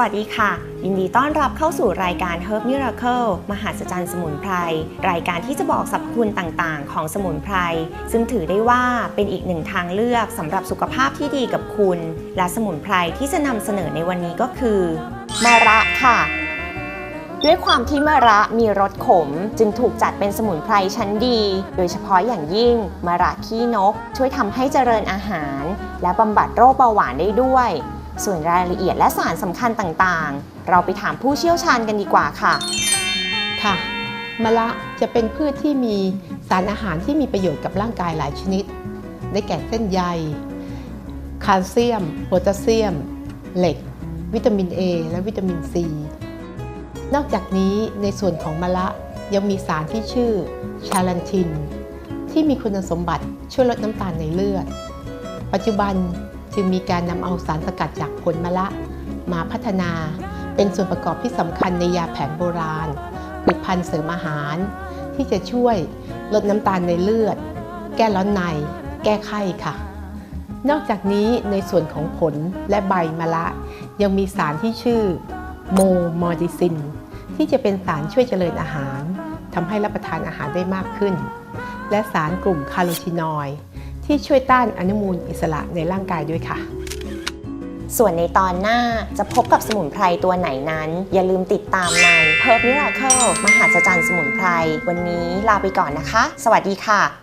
วัสดีค่ะ ยินดีต้อนรับเข้าสู่รายการ Herb Miracle มหาศจรรย์สมุนไพร รายการที่จะบอกสรรพคุณต่างๆ ของสมุนไพร ซึ่งถือได้ว่าเป็นอีกหนึ่งทางเลือกสำหรับสุขภาพที่ดีกับคุณ และสมุนไพรที่จะนำเสนอในวันนี้ก็คือมะระค่ะด้วยความที่มะระมีรสขม จึงถูกจัดเป็นสมุนไพรชั้นดี โดยเฉพาะอย่างยิ่งมะระขี้นก ช่วยทำให้เจริญอาหาร และบำบัดโรคเบาหวานได้ด้วย ส่วนรายละเอียดและสารสำคัญต่างๆ เราไปถามผู้เชี่ยวชาญกันดีกว่าค่ะ ค่ะมะระจะเป็นพืชที่มีสารอาหารที่มีประโยชน์กับร่างกายหลายชนิด ได้แก่เส้นใยแคลเซียมโพแทสเซียม เหล็ก วิตามิน A และวิตามิน C นอกจากนี้ในส่วนของมะระยังมีสารที่ชื่อชาลันทิน ที่มีคุณสมบัติช่วยลดน้ำตาลในเลือด ปัจจุบัน จึงมีการนำเอาสารสกัดจากผลมะระมาพัฒนาเป็นส่วนประกอบที่สำคัญในยาแผนโบราณผลิตภัณฑ์เสริมอาหาร ที่จะช่วยลดน้ำตาลในเลือด แก้ร้อนใน แก้ไข้ค่ะ นอกจากนี้ในส่วนของผลและใบมะระยังมีสารที่ชื่อโมมอดิซิน ที่จะเป็นสารช่วยเจริญอาหารทำให้รับประทานอาหารได้มากขึ้น และสารกลุ่มคาร์โลชินอยด์ ที่ช่วยต้านอนุมูลอิสระในร่างกายด้วยค่ะ ส่วนในตอนหน้าจะพบกับสมุนไพรตัวไหนนั้น อย่าลืมติดตามใน Herb Miracle มหาศจรรย์สมุนไพร วันนี้ลาไปก่อนนะคะ สวัสดีค่ะ